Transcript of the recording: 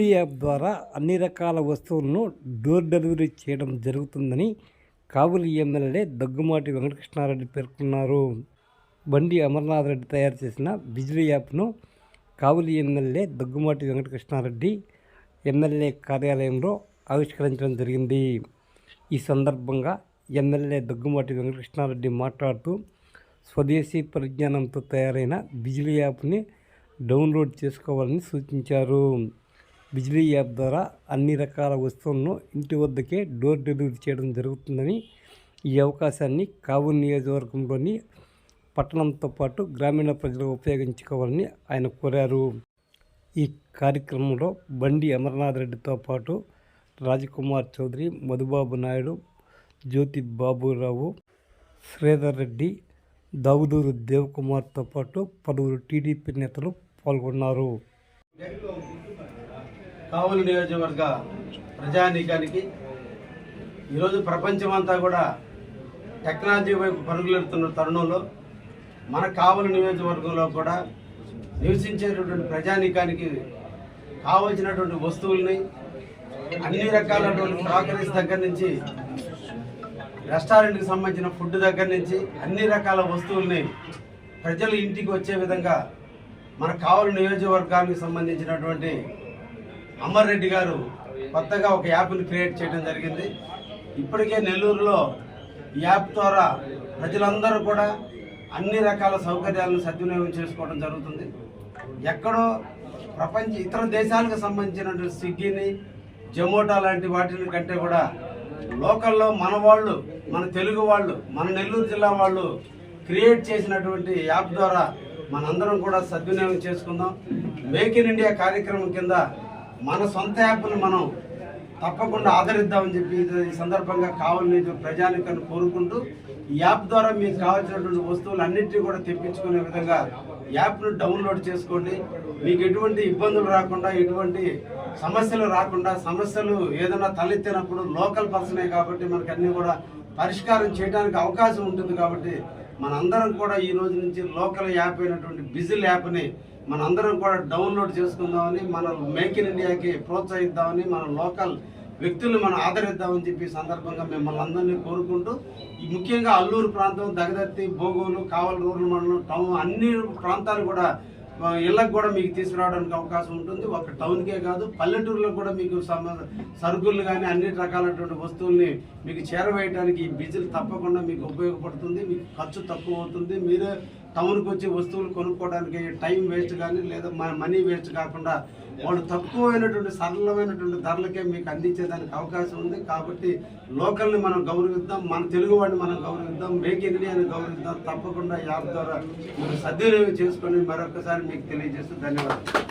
App ద్వారా అన్ని రకాల వస్తువులను డోర్ డెలివరీ చేయడం జరుగుతుందని కావులి ఎమ్మెల్యే దగ్గుమాటి వెంకటకృష్ణారెడ్డి పేర్కొన్నారు. బండి అమర్నాథ్ రెడ్డి తయారు చేసిన బిజిలీ యాప్ను కావులి ఎమ్మెల్యే దగ్గుమాటి వెంకటకృష్ణారెడ్డి ఎమ్మెల్యే కార్యాలయంలో ఆవిష్కరించడం జరిగింది. ఈ సందర్భంగా ఎమ్మెల్యే దగ్గుమాటి వెంకటకృష్ణారెడ్డి మాట్లాడుతూ స్వదేశీ పరిజ్ఞానంతో తయారైన బిజిలీ యాప్ని డౌన్లోడ్ చేసుకోవాలని సూచించారు. బిజిలీ యాప్ ద్వారా అన్ని రకాల వస్తువులను ఇంటి వద్దకే డోర్ డెలివరీ చేయడం జరుగుతుందని ఈ అవకాశాన్ని కావు నియోజకవర్గంలోని పట్టణంతో పాటు గ్రామీణ ప్రజలు ఉపయోగించుకోవాలని ఆయన కోరారు. ఈ కార్యక్రమంలో బండి అమర్నాథ్ రెడ్డితో పాటు రాజకుమార్ చౌదరి మధుబాబు నాయుడు జ్యోతి బాబురావు శ్రీధర్ రెడ్డి దావుదూరు దేవకుమార్తో పాటు పలువురు టీడీపీ నేతలు పాల్గొన్నారు. కావులు నియోజకవర్గ ప్రజానీకానికి ఈరోజు ప్రపంచమంతా కూడా టెక్నాలజీ వైపు పరుగులెడుతున్న తరుణంలో మన కావలి నియోజకవర్గంలో కూడా నివసించేటటువంటి ప్రజానీకానికి కావలసినటువంటి వస్తువుల్ని అన్ని రకాలటువంటి క్రాకరీస్ దగ్గర నుంచి రెస్టారెంట్కి సంబంధించిన ఫుడ్ దగ్గర నుంచి అన్ని రకాల వస్తువుల్ని ప్రజలు ఇంటికి వచ్చే విధంగా మన కావలి నియోజకవర్గానికి సంబంధించినటువంటి అమర్ రెడ్డి గారు కొత్తగా ఒక యాప్ని క్రియేట్ చేయడం జరిగింది. ఇప్పటికే నెల్లూరులో ఈ యాప్ ద్వారా ప్రజలందరూ కూడా అన్ని రకాల సౌకర్యాలను సద్వినియోగం చేసుకోవడం జరుగుతుంది. ఎక్కడో ప్రపంచ ఇతర దేశాలకు సంబంధించినటువంటి స్విగ్గీని జొమాటో లాంటి వాటిని కంటే కూడా లోకల్లో మన వాళ్ళు మన తెలుగు వాళ్ళు మన నెల్లూరు జిల్లా వాళ్ళు క్రియేట్ చేసినటువంటి యాప్ ద్వారా మనందరం కూడా సద్వినియోగం చేసుకుందాం. మేక్ ఇన్ ఇండియా కార్యక్రమం కింద మన సొంత యాప్ను మనం తప్పకుండా ఆదరిద్దామని చెప్పి ఈ సందర్భంగా కావాలని ప్రజానికను కోరుకుంటూ ఈ యాప్ ద్వారా మీకు కావాల్సినటువంటి వస్తువులు అన్నింటినీ కూడా తెప్పించుకునే విధంగా యాప్ను డౌన్లోడ్ చేసుకోండి. మీకు ఎటువంటి ఇబ్బందులు రాకుండా ఎటువంటి సమస్యలు రాకుండా సమస్యలు ఏదైనా తలెత్తినప్పుడు లోకల్ పర్సనే కాబట్టి మనకు అన్నీ కూడా పరిష్కారం చేయడానికి అవకాశం ఉంటుంది కాబట్టి మనందరం కూడా ఈ రోజు నుంచి లోకల్ యాప్ అయినటువంటి బిజిల్ యాప్ని మనందరం కూడా డౌన్లోడ్ చేసుకుందామని మన మేక్ ఇన్ ఇండియాకి ప్రోత్సహిద్దామని మన లోకల్ వ్యక్తులను మనం ఆదరిద్దామని చెప్పి సందర్భంగా మిమ్మల్ని అందరినీ కోరుకుంటూ ముఖ్యంగా అల్లూరు ప్రాంతం దగదత్తి భోగోలు కావల రూరల్ మండలం టౌన్ అన్ని ప్రాంతాలు కూడా ఇళ్ళకు కూడా మీకు తీసుకురావడానికి అవకాశం ఉంటుంది. ఒక టౌన్కే కాదు పల్లెటూరులో కూడా మీకు సరుకులు కానీ అన్ని రకాలైనటువంటి వస్తువుల్ని మీకు చేరవేయడానికి ఈ బిజిల్ తప్పకుండా మీకు ఉపయోగపడుతుంది. మీకు ఖర్చు తక్కువ అవుతుంది. మీరే టౌన్కి వచ్చి వస్తువులు కొనుక్కోవడానికి టైం వేస్ట్ కానీ లేదా మనీ వేస్ట్ కాకుండా వాళ్ళు తక్కువైనటువంటి సరళమైనటువంటి ధరలకే మీకు అందించేదానికి అవకాశం ఉంది. కాబట్టి లోకల్ని మనం గౌరవిద్దాం మన తెలుగు వాడిని మనం గౌరవిద్దాం మేక్ ఇండియాని గౌరవిద్దాం. తప్పకుండా యాప్ ద్వారా మీరు సద్వినియోగం చేసుకొని మరొకసారి మీకు తెలియజేస్తూ ధన్యవాదాలు.